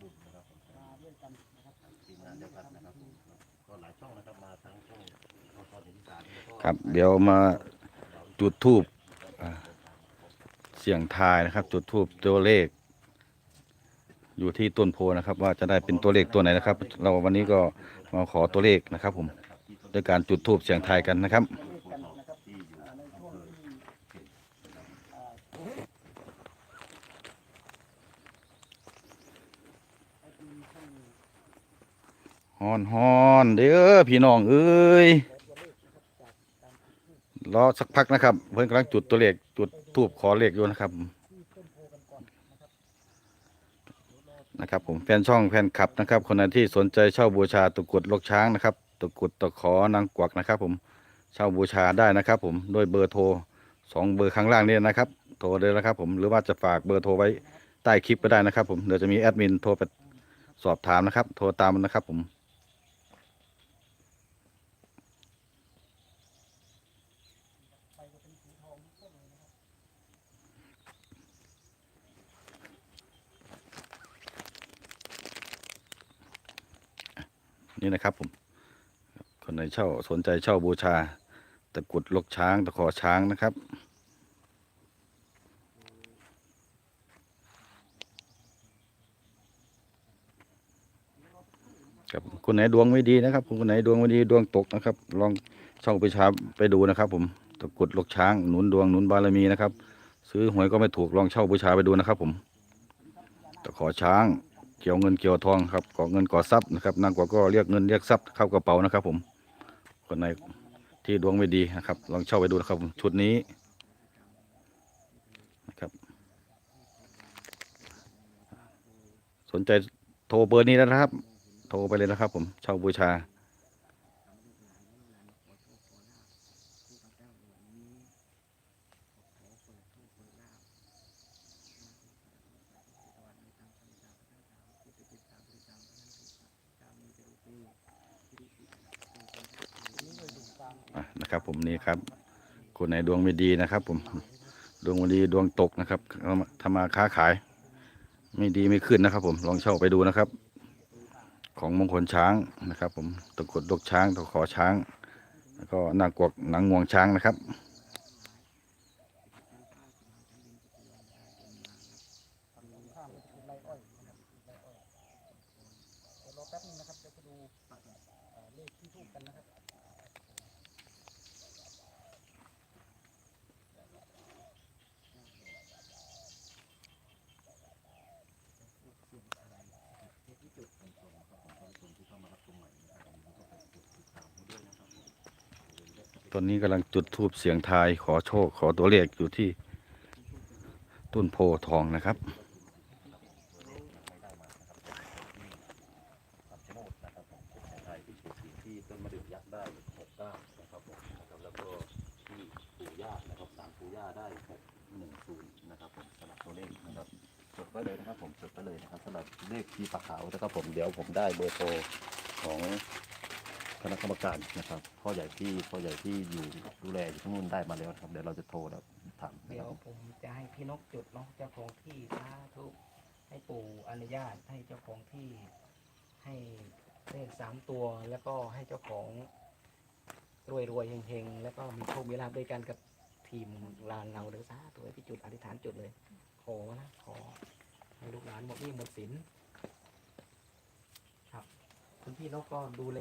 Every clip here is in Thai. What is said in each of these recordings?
บุญนะครับผมมาด้วยกันนะครับทีมงานเดียวกันนะครับผมก็หลายช่องนะครับมาทั้งช่องทอทอเสียงอีสานแล้วก็ครับ เดี๋ยวมาจุดทูบเสียงทายนะครับ จุดทูบตัวเลข อยู่ที่ต้นโพนะครับ ว่าจะได้เป็นตัวเลขตัวไหนนะครับ เราวันนี้ก็มาขอตัวเลขนะครับ ผมด้วยการจุดทูบเสียงทายกันนะครับอ่าในช่วงที่อ่าแอดมินช่อง ฮอนฮอนเด้อพี่น้องเอ้ยรอสักพักนะครับ เพื่อนกำลังจุดตัวเลขจุดทูบขอเลขอยู่นะครับนโพกันะครับนะครับ ผมแฟนช่องแฟนคลับนะครับคนไหนที่สนใจเช่าบูชาตะกุดลกช้างนะครับตะกุดตะขอนางกวักนะครับ ผมเช่าบูชาได้นะครับ ผมโดยเบอร์โทรสองเบอร์ข้างล่างนี้นะครับ โทรเลยนะครับ ผมหรือว่าจะฝากเบอร์โทรไว้ใต้คลิปก็ได้นะครับ ผมเดี๋ยวจะมีแอดมินโทรไปสอบถามนะครับ โทรตามนะครับ ผม นี่นะครับผม คนไหนเช่าสนใจเช่าบูชา ตะกรุดลกช้างตะขอช้างนะครับครับคนไหนดวงไม่ดีนะครับคนไหนดวงไม่ดีดวงตกนะครับ ลองช่องไปชาไปดูนะครับผม กุดลกช้างหนุนดวงหนุนบารมีนะครับ ซื้อหวยก็ไม่ถูกลองเช่าบูชาไปดูนะครับ ผมตะขอช้างเกี่ยวเงินเกี่ยวทองครับก่อเงินก่อทรัพย์นะครับนางกว่าก็เรียกเงินเรียกทรัพย์เข้ากระเป๋านะครับ ผมคนไหนที่ดวงไม่ดีนะครับ ลองเช่าไปดูนะครับชุดนี้นะครับ สนใจโทรเบอร์นี้แล้วนะครับ โทรไปเลยนะครับ ผมเช่าบูชา อะนะครับ ผมนี่ครับ คนไหนดวงไม่ดีนะครับ ผมดวงไม่ดีดวงตกนะครับทำมาค้าขาย ไม่ดีไม่ขึ้นนะครับ ผมลองเช่าไปดูนะครับ ของมงคลช้างนะครับ ผมตะกรุดลกช้างตะขอช้าง แล้วก็นากวกหนังงวงช้างนะครับรอแป๊บนึงนะครับเดี๋ยวไปดูเลขที่ทูบกันนะครับ อนนี้กำลังจุดทูบเสียงทายขอโชคขอตัวเลขอยู่ที่ต้นโพทองนะครับเป็นชายไทยที่ถูกสีที่ต้นมะเดื่อยักษ์ได้หกเก้านะครับผมนะครับแล้วก็ที่ปู่ย่าได้หกหนึ่งศูนะครับผมสำหรับเลขนะครับจดไว้เลยนะครับผมจดไว้เลยนะครับสำหรับเลขที่ปากขาวนะครับผมเดี๋ยวผมได้เบอร์โทรของ ณะกรรมการนะครับพ่อใหญ่ที่พ่อใหญ่ที่อยู่ดูแลอยู่ที่นู่นได้มาแล้วนะครับเดี๋ยวเราจะโทรแล้วถามนะเดี๋คยรับวผมจะให้พี่นกจุดเนาะเจ้าของที่สาธุให้ปู่อนุญาตให้เจ้าของที่ให้เลขสามตัว แล้วก็ให้เจ้าของรวยรวยๆเฮงๆแล้วก็มีโชคมีลาภด้วยกันกับทีมลานเราเลยสาธุให้พี่จุดอธิษฐานจุดเลย ขอนะขอให้ลูกหลานหมดหนี้หมดสินครับ คุณพี่นกก็ดูแล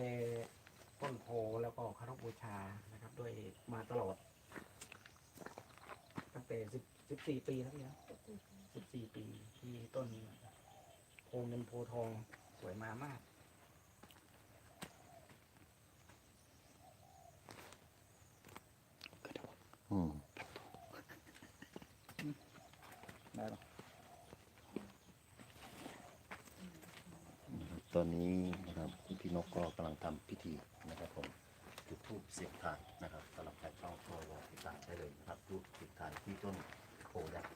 ต้นโพแล้วก็คารพบูชานะครับ ด้วยมาตลอด ตั้งแต่สิบสิบสี่ปีแล้วพี่ยสิบสี่ปีที่ต้นโพเงินโพทองสวยมามากอืม ตอนนี้นะครับพี่นกก็กำลังทำพิธีนะครับผมจุดธูปเสียงทานนะครับสำหรับใครต้องโทรติดตามได้เลยนะครับรูปติดทานที่ต้นโพยักษ์